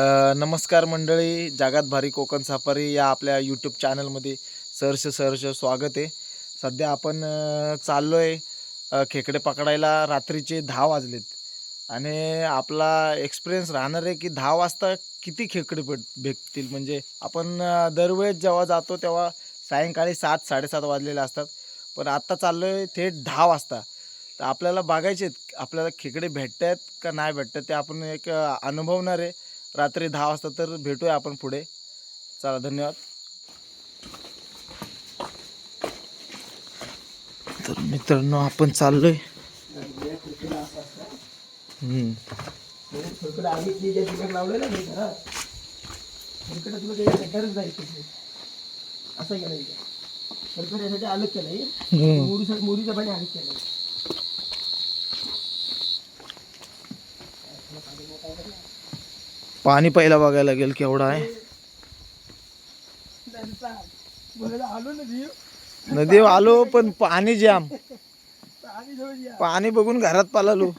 नमस्कार मंडळी जागात भारी कोकण सफारी या आपल्या यूट्यूब चॅनलमध्ये सहर्ष सहर्ष स्वागत आहे. सध्या आपण चाललो आहे खेकडे पकडायला रात्रीचे दहा वाजलेत. आणि आपला एक्सपिरियन्स राहणार आहे की दहा वाजता किती खेकडे भेट भेटतील? म्हणजे आपण दरवेळेस जेव्हा जातो तेव्हा सायंकाळी सात साडेसात वाजलेले असतात. पण आत्ता चाललो आहे थेट दहा वाजता. तर आपल्याला बघायचे आहेत, आपल्याला खेकडे भेटत आहेत का नाही भेटत ते आपण एक अनुभवणार आहे. रात्री दहा वाजता तर भेटूया आपण पुढे. चला धन्यवाद. तर मित्रांनो आपण चाललोय. हम्म. इकडे आम्ही ती ज्या तिकडे लावलेलं नाही घरात इकडे तुला काही गरज नाही तिथे असं केलं इथे सरकार यासाठी अलग केलंय हम्म. मोरीचं मोरीचं पाणी अलग केलंय पाणी पहिला बघायला लागेल केवढा आहे. आलो नदी आलो पण पाणी जाम. पाणी बघून घरात पालालो.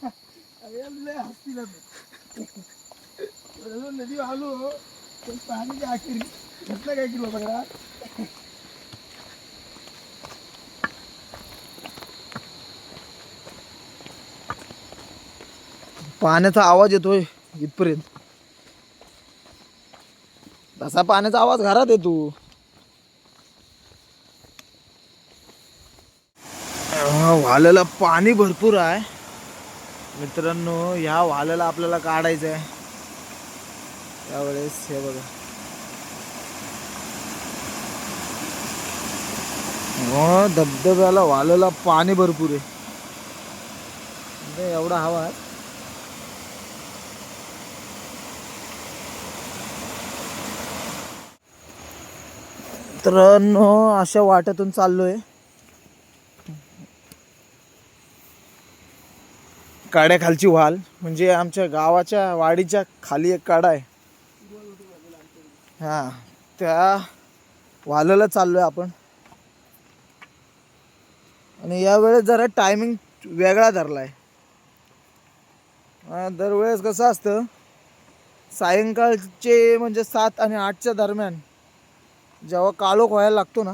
नदी आलो पण पाणी काय बघा पाण्याचा आवाज येतोय इथपर्यंत. असा पाण्याचा आवाज घरात येतो. तू वाल्याला पाणी भरपूर आहे. मित्रांनो ह्या वाल्याला आपल्याला काढायचं आहे त्यावेळेस हे बघा. धबधब्याला वाल्याला पाणी भरपूर आहे. म्हणजे एवढा हवा आहे. मित्रांनो अशा वाट्यातून आहे काड्याखालची व्हाल म्हणजे आमच्या गावाच्या वाडीच्या खाली एक काडा आहे. हा त्या वालाला चाललोय आपण. आणि यावेळेस जरा टायमिंग वेगळा धरलाय. आहे दरवेळेस कसं असतं सायंकाळचे म्हणजे सात आणि आठच्या दरम्यान जेव्हा काळोख व्हायला लागतो ना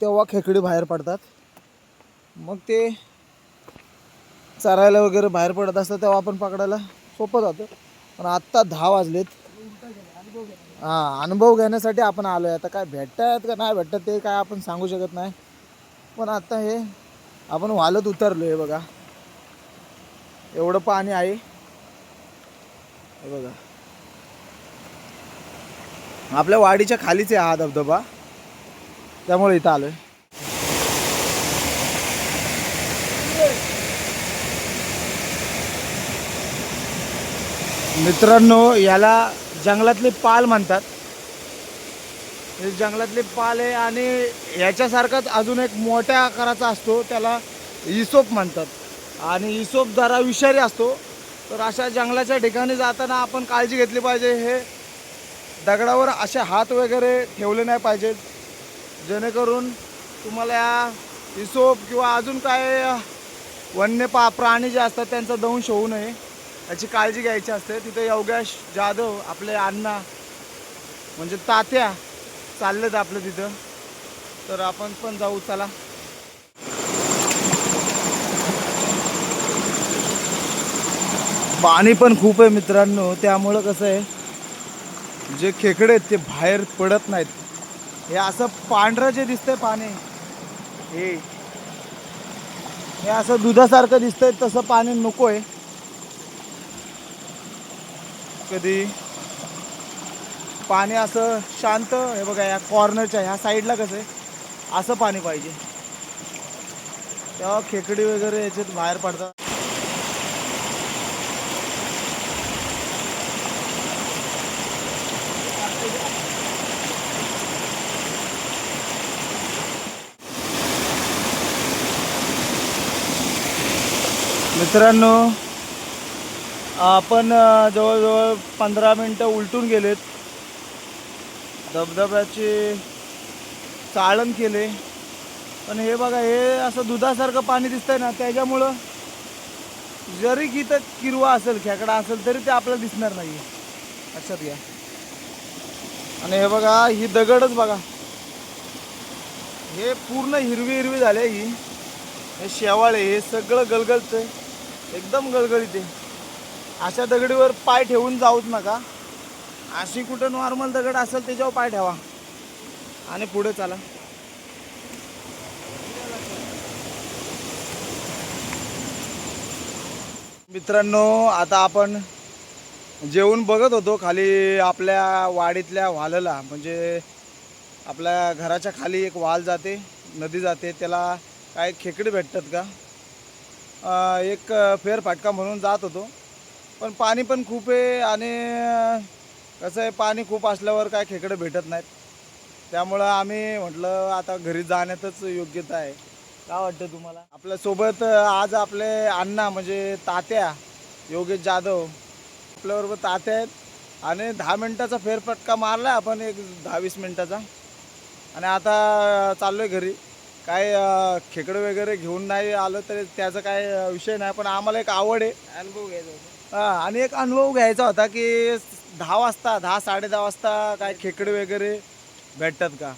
तेव्हा खेकडे बाहेर पडतात. मग ते चरायला वगैरे बाहेर पडत असतात तेव्हा आपण पकडायला सोपं जातं. पण आत्ता दहा वाजलेत. हां अनुभव घेण्यासाठी आपण आलो आहे आता काय भेटतात का नाही भेटतात ते काय आपण सांगू शकत नाही. पण आत्ता हे आपण वालत उतरलो आहे बघा. एवढं पाणी आहे. हे बघा. आपल्या वाडीच्या खालीच आहे हा धबधबा. त्यामुळे इथं आलोय. मित्रांनो याला जंगलातले पाल म्हणतात. हे जंगलातले पाल आहे आणि याच्यासारखाच अजून एक मोठ्या आकाराचा असतो त्याला इसोप म्हणतात. आणि इसोप जरा विषारी असतो. तर अशा जंगलाच्या ठिकाणी जाताना आपण काळजी घेतली पाहिजे. हे दगडावर असे हात वगैरे ठेवले नाही पाहिजेत जेणेकरून तुम्हाला या किंवा अजून काय वन्य पा प्राणी जे असतात त्यांचा दंश होऊ नये. याची काळजी घ्यायची असते. तिथे योगेश जाधव आपले अण्णा म्हणजे तात्या चाललेत आपलं तिथं. तर आपण पण जाऊ चला. पाणी पण खूप आहे मित्रांनो. त्यामुळं कसं आहे जे खेकडे आहेत ते बाहेर पडत नाहीत. हे असं पांढरं जे दिसतंय पाणी हे हे असं दुधासारखं दिसतंय तसं पाणी नको आहे कधी पाणी असं शांत हे बघा या कॉर्नरच्या ह्या साईडला कसं आहे असं पाणी पाहिजे. तेव्हा खेकडी वगैरे याच्यात बाहेर पडतात. मित्रांनो आपण जवळजवळ पंधरा मिनटं उलटून गेलेत. धबधब्याचे चाळण केले. पण हे बघा हे असं दुधासारखं पाणी दिसतंय ना त्याच्यामुळं जरी की तर किरवा असेल खेकडा असेल तरी ते आपल्याला दिसणार नाही लक्षात घ्या. आणि हे बघा ही दगडच बघा. हे पूर्ण हिरवी हिरवी झाले ही. हे शेवाळे हे सगळं गलगलचं एकदम गडगडीत आहे. अशा दगडीवर पाय ठेवून जाऊच नका. अशी कुठं नॉर्मल दगड असेल त्याच्यावर पाय ठेवा. आणि पुढे चला. मित्रांनो आता आपण जेवून बघत होतो खाली आपल्या वाडीतल्या वालला. म्हणजे आपल्या घराच्या खाली एक वाल जाते नदी जाते. त्याला काय खेकडे भेटतात का? एक फेरफाटका म्हणून जात होतो. पण पाणी पण खूप आहे आणि कसं आहे पाणी खूप असल्यावर काय खेकडं भेटत नाहीत. त्यामुळं आम्ही म्हटलं आता घरी जाण्यातच योग्यता आहे. काय वाटतं तुम्हाला? आपल्यासोबत आज आपले अण्णा म्हणजे तात्या योगेश जाधव आपल्याबरोबर तात्या आहेत. आणि दहा मिनटाचा फेरफटका मारला आपण एक दहा वीस मिनटाचा. आणि आता चाललो आहे घरी. काय अं, खेकडं वगैरे घेऊन नाही आलं तरी त्याचा काय अं, विषय नाही पण आम्हाला एक आवड आहे. अनुभव घ्यायचा होता. हा, आणि एक अनुभव घ्यायचा होता की दहा वाजता दहा साडे दहा वाजता काय खेकडे वगैरे भेटतात का?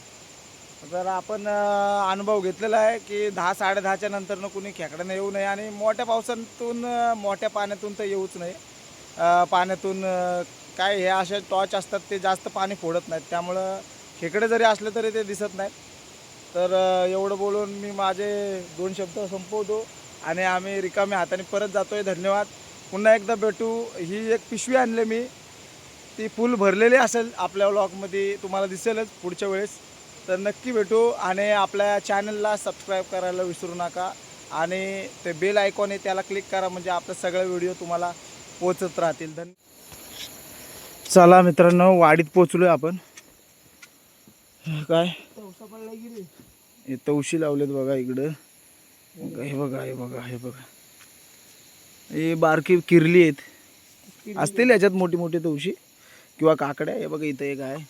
तर आपण अं, अनुभव घेतलेला आहे की दहा साडे दहाच्या नंतरनं कुणी खेकड्यानं येऊ नये आणि मोठ्या पावसातून अं, मोठ्या पाण्यातून तर येऊच अं, पाण्यातून अं, काय हे असे टॉर्च असतात ते जास्त पाणी फोडत नाहीत. त्यामुळं खेकडे जरी असले तरी ते दिसत नाहीत. तर एवढं बोलून मी माझे दोन शब्द संपवतो आणि आम्ही रिकाम्या हाताने परत जातोय. धन्यवाद. पुन्हा एकदा भेटू. ही एक पिशवी आणली मी. ती फुल भरलेली असेल आपल्या व्लॉगमध्ये तुम्हाला दिसेलच पुढच्या वेळेस. तर नक्की भेटू आणि आपल्या चॅनलला सबस्क्राईब करायला विसरू नका. आणि ते बेल आयकॉन आहे त्याला क्लिक करा म्हणजे आपले सगळे व्हिडिओ तुम्हाला पोचत राहतील. धन चला मित्रांनो वाडीत पोचलो आहे आपण. काय? हे तवशी लावलेत बघा इकडं. बघा, हे बघा हे बघा हे बघा. हे बारकी किरली आहेत. असतील याच्यात मोठी मोठी तवशी किंवा काकड्या हे बघा इथं एक आहे.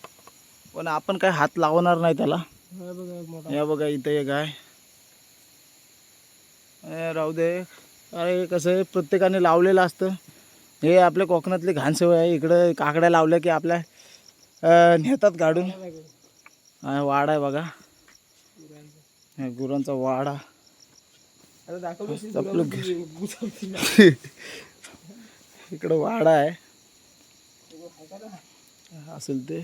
पण आपण काय हात लावणार नाही त्याला. हा बघा इथं एक आहे. राहू दे. अरे कसं आहे प्रत्येकाने लावलेलं असतं. हे आपल्या कोकणातली घाण सवय आहे. इकडं काकड्या लावल्या की आपल्या नेतात काढून. वाडा आहे बघा. गुरांचा. वाडा. आपलं इकडं वाडा आहे. असेल ते.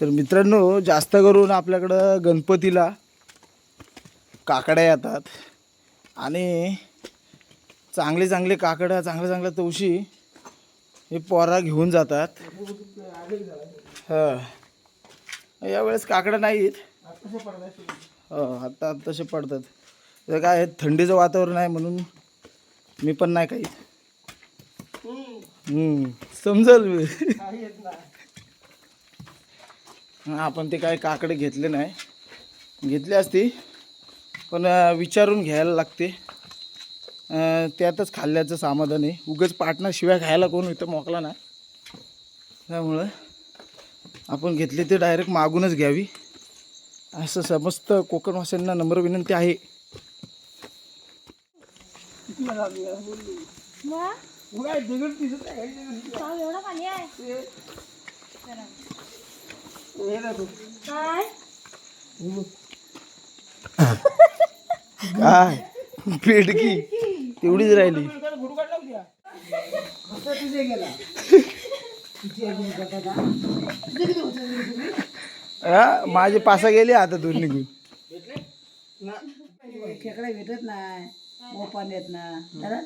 तर मित्रांनो जास्त करून आपल्याकडं गणपतीला काकड्या येतात. आणि चांगले चांगले काकड्या चांगल्या चांगल्या तवशी हे पोरा घेऊन जातात. हां. यावेळेस काकडं नाहीत. हो आत्ता तसे पडतात. तर काय थंडीचं वातावरण आहे म्हणून मी पण नाही काही समजल मी. आपण ते काय काकडे घेतले नाही. घेतले असती पण विचारून घ्यायला लागते. त्यातच खाल्ल्याचं समाधान आहे. उगाच पाटणा शिवाय खायला कोण इथं मोकला नाही. त्यामुळं आपण घेतली ते डायरेक्ट मागूनच घ्यावी असं समस्त कोकणवासियांना नम्र विनंती आहे हे. काय पेडकी तेवढीच राहिली गुरु काढला उद्या आता तुझे गेला हा, माझे पासा गेले आता दोन निघून खेकडा भेटत नाही मोपान येत ना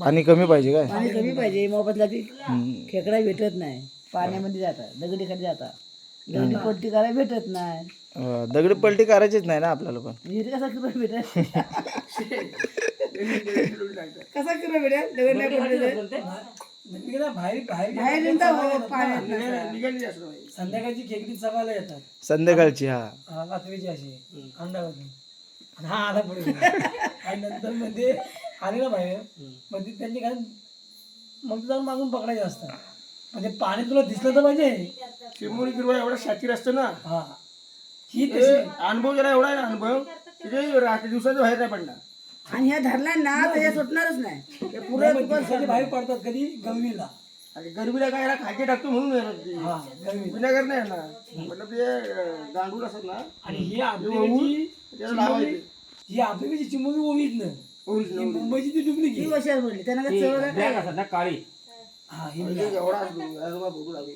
पाणी कमी पाहिजे काय? पाणी कमी पाहिजे मोबाईलला ती खेकडा भेटत नाही. पाण्यामध्ये जातात दगडी खाली जातात. दगडी पट्टी करायला भेटत नाही. दगडी पलटी करायचीच नाही ना आपल्याला पण. विहीर कसा किलो भेटत? कसा किलो भेटेल दगड येता हो. संध्याकाळची खेकडी चवायला येतात. संध्याकाळची हा. हा, रात्रीची अशी. अंडावरून आणि हा आला पुढे. आणि नंतर मध्ये आले ना बाहेर मध्ये त्यांची काय मग जाऊन मागून पकडायचे असतात. म्हणजे पाणी तुला दिसलं तर पाहिजे. चिरमुरी गिरवा एवढा शातीर असतो ना. हा. ही ते तशी अनुभव जरा एवढा आहे ना अनुभव. तिथे रात्री दिवसाच्या बाहेर नाही पडणार. आणि ह्या धरला ना तर हे सुटणारच नाही. हे नाही, मग दिवसाचे बाहेर पडतात कधी गवळीला आणि गरबीला काय ना खायचे टाकतो म्हणून येणार ते. हा गरमी विनेगर नाही येणार. मतलब ते अं, गांडूळ असत ना आणि ही आफ्रिकेची त्याला लावायचे. ही आफ्रिकेची ओवीत ना मुंबईची ती ती डुप्लिकेट पडली त्यांना काय चव काय? काळी. हा ही म्हणजे एवढा असतो आजोबा बघू लागले.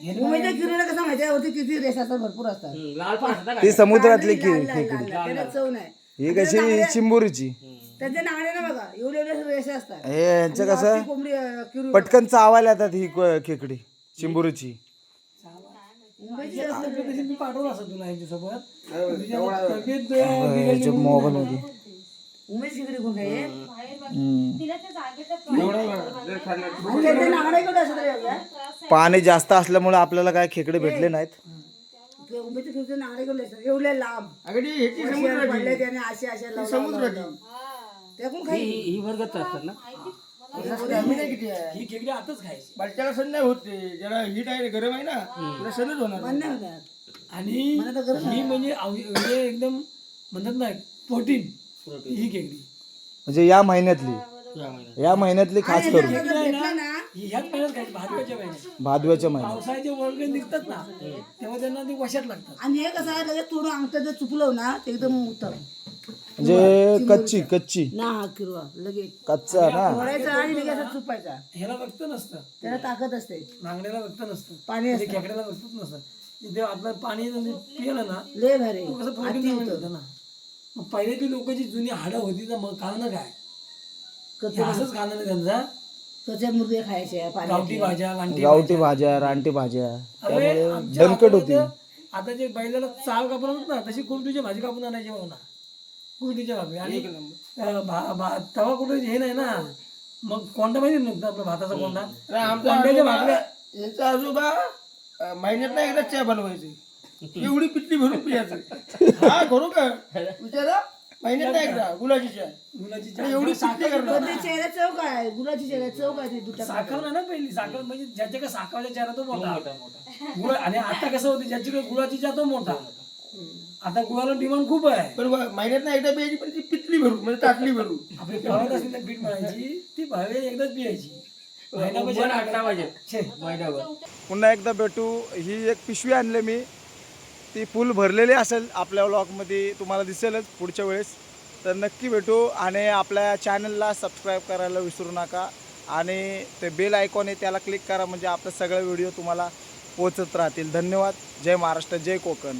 हे मुंबईच्या किरीला कसं माहिती आहे? वरती किती रेस असतात भरपूर असतात. लाल पण असतात ती समुद्रातली की लाल- लाल- लाल- लाल. त्याला चव नाही. ही कशी चिंबोरीची? त्यांच्या नांगड्या ना बघा एवढे एवढे रेस असतात. हे यांचं कसं? ती कोंबडी अं, किरू पटकन चावायला येतात ही क- खेकडी चिंबोरीची. मुंबईची तशी मी पाठवलं असं तुला यांच्यासोबत तुझ्या तब्येत अं, बिघडली म्हणून मोबाईल मध्ये मुंबईची किरी कोण काय एवढा जर खाल्लं त्यांच्या नांगड्या केवढ्या असतात रे एवढ्या? पाणी जास्त असल्यामुळे आपल्याला काय खेकडे भेटले नाहीत. ते मुंबईच्या किरीचे नांगडे केवढे असतात एवढे लांब. समुद्राची. पडले त्याने असे असे लावून- लावून- समुद्राची. लावून. ते कोण खाईल ही ही वर्गत असतात ना? आम्ही नाही किती आहे. ही खेकडी आताच खायची. बालट्याला सण नाही होत ज्याला हीट आहे गरम आहे ना तुला सणच होणार. आणि मला तर गरज ही म्हणजे आव- म्हणजे एकदम म्हणतात ना प्रोटीन. ही खेकडी. म्हणजे या महिन्यातली. या महिन्यातली खास करून. जर भेटलं ना ह्याच महिन्यात खायची भाजपाच्या महिन्यात. भादव्याच्या महिन्यात. पावसाळ्याचे वर्ग निघतात ना तेव्हा त्यांना ते वशात लागतात. आणि हे कसं आहे लगेच थोडं अंगठं जर चुकलं ना ते एकदम उत्तम म्हणजे कच्ची कच्ची. ना हा किरवा लगेच. कच्चा ना? फोडायचा आणि लगेच असं चुपायचा. ह्याला रक्त नसतं. त्याला ताकद असते. नांगड्याला रक्त नसतं. पाणी म्हणजे असतं. खेकड्याला रक्तच नसतं. तिथे आपलं पाणी म्हणजे पिलं ना लय भारी. तो कसं प्रोटीन ना. मग पहिल्याची लोक जी जुनी हाडं होती तर मग खाणं काय? हे असंच खाणं नाही त्यांचा कच्चे मुर्गे खायचे गावठी भाज्या गावठी भाज्या. रानटी भाज्या. अरे आमच्या दणकट होती. होतं, आता जे बैलाला चाल कापून आणतात ना तशी कुलटीची भाजी कापून आणायची भाऊ ना. भाजी आणि अं, भा- भा- तवा कुठे हे नाही ना. मग कोंडा माहिती नव्हतं आपला भाताचा कोंडा? कोंड्याच्या आजोबा भाकऱ्या यांचा आजोबा अं, महिन्यात एकदा चहा बनवायचे. एवढी पिटली भरून पियाचं. हा करू का विचारा. महिन्यात एकदा गुलाची चहा मुलाची आणि एवढी पिटली करणार पण ते चेहरा चव काय गुलाची चेहरा चव काय ते दुटा साखर ना पहिली साखर म्हणजे ज्याच्या का साखरचा चेहरा तो मोठा. गुळ आणि आता कसं होतं ज्याच्याकडे गुळाची चहा तो मोठा. आता गुळाला डिमांड खूप आहे. पण वा- महिन्यात एकदा प्यायची पण ती पितली भरून म्हणजे ताटली भरून आपली भावत असली ना पीठ म्हणायची ती भावे एकदाच पियायची. महिनाभर छे. महिन्यावर पुन्हा एकदा भेटू. ही एक पिशवी आणली मी. ती फुल भरलेली असेल आपल्या व्लॉगमध्ये तुम्हाला दिसेलच पुढच्या वेळेस. तर नक्की भेटू आणि आपल्या चॅनलला सबस्क्राईब करायला विसरू नका. आणि ते बेल आयकॉन आहे त्याला क्लिक करा म्हणजे आपले सगळे व्हिडिओ तुम्हाला पोचत राहतील. धन्यवाद. जय महाराष्ट्र जय कोकण.